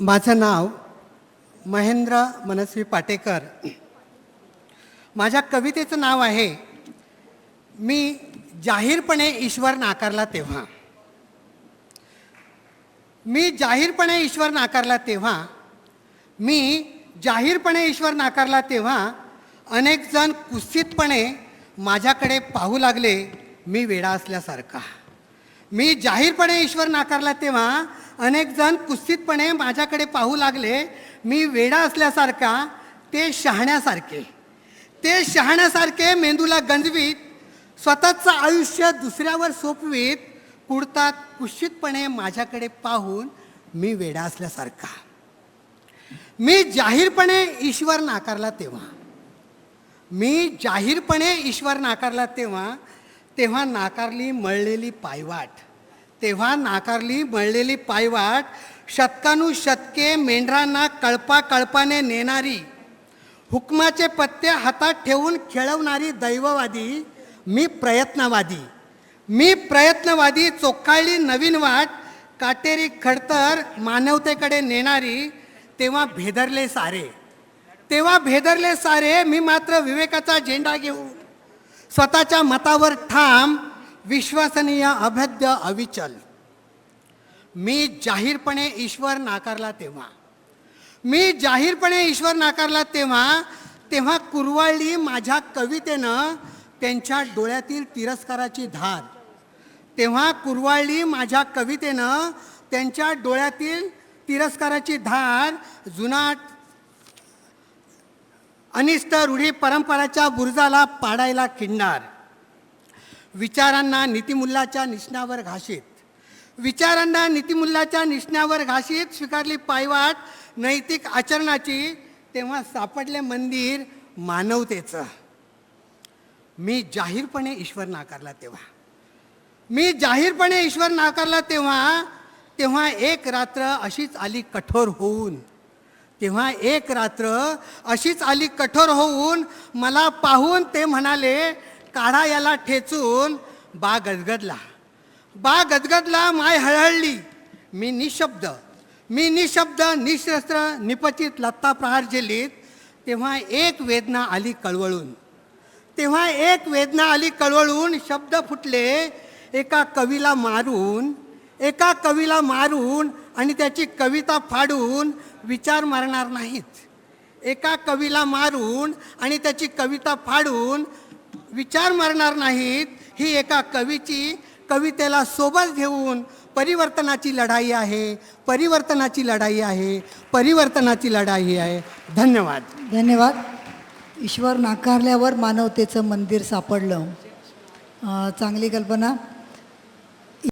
माझं नाव महेंद्र मनस्वी पाटेकर. माझ्या कवितेचं नाव आहे मी जाहीरपणे ईश्वर नाकारला तेव्हा. मी जाहीरपणे ईश्वर नाकारला तेव्हा मी जाहीरपणे ईश्वर नाकारला तेव्हा अनेक जण कुस्तीतपणे माझ्याकडे पाहू लागले मी वेडा असल्यासारखा. मी जाहीरपणे ईश्वर नाकारला तेव्हा अनेक जण कुस्तीतपणे माझ्याकडे पाहू लागले. मी वेडा असल्यासारखा ते शहाण्यासारखे. ते शहाण्यासारखे मेंदूला गंजवीत स्वतःचं आयुष्य दुसऱ्यावर सोपवीत कुडतात कुशितपणे माझ्याकडे पाहून मी वेडा असल्यासारखा. मी जाहीरपणे ईश्वर नाकारला तेव्हा. मी जाहीरपणे ईश्वर नाकारला तेव्हा तेव्हा नाकारली मळलेली पायवाट. तेव्हा नाकारली मळलेली पायवाट शतकानुशतके मेंढरांना कळपा कळपाने नेणारी हुकमाचे पत्ते हातात ठेवून खेळवणारी दैववादी मी प्रयत्नवादी. मी प्रयत्नवादी चोखाळली नवीन वाट काटेरी खडतर मानवतेकडे नेणारी तेव्हा भेदरले सारे. तेव्हा भेदरले सारे मी मात्र विवेकाचा झेंडा घेऊन स्वतःच्या मतावर ठाम विश्वसनीय अभेद्य अविचल. मी जाहीरपणे ईश्वर नाकारला तेव्हा. मी जाहीरपणे ईश्वर नाकारला तेव्हा तेव्हा कुरवाळली माझ्या कवितेनं त्यांच्या डोळ्यातील तिरस्काराची धार. तेव्हा कुरवाळली माझ्या कवितेनं त्यांच्या डोळ्यातील तिरस्काराची धार जुनाट अनिष्ट रूढी परंपराच्या बुरजाला पाडायला खिंडार. विचारांना नीतिमूल्याच्या निष्णावर घाशीत. विचारांना नीतिमूल्याच्या निष्णावर घाशीत स्वीकारली पायवाट नैतिक आचरणाची तेव्हा सापडले मंदिर मानवतेचं. मी जाहीरपणे ईश्वर नाकारला तेव्हा. मी जाहीरपणे ईश्वर नाकारला तेव्हा तेव्हा एक रात्र अशीच आली कठोर होऊन. तेव्हा एक रात्र अशीच आली कठोर होऊन मला पाहून ते म्हणाले काढा याला ठेचून बा गदगदला. बा गदगदला माय हळहळली. मी निशब्द. मी निशब्द निशस्त्र निपचित लत्ता प्रहार झेलीत तेव्हा एक वेदना आली कळवळून. तेव्हा एक वेदना आली कळवळून शब्द फुटले एका कवीला मारून. एका कवीला मारून आणि त्याची कविता फाडून विचार मारणार नाहीत. एका कवीला मारून आणि त्याची कविता फाडून विचार मरणार नाहीत. ही एका कवीची कवितेला सोबत घेऊन परिवर्तनाची लढाई आहे. परिवर्तनाची लढाई आहे. परिवर्तनाची लढाई आहे. धन्यवाद. धन्यवाद. ईश्वर नाकारल्यावर मानवतेचं मंदिर सापडलं. चांगली कल्पना.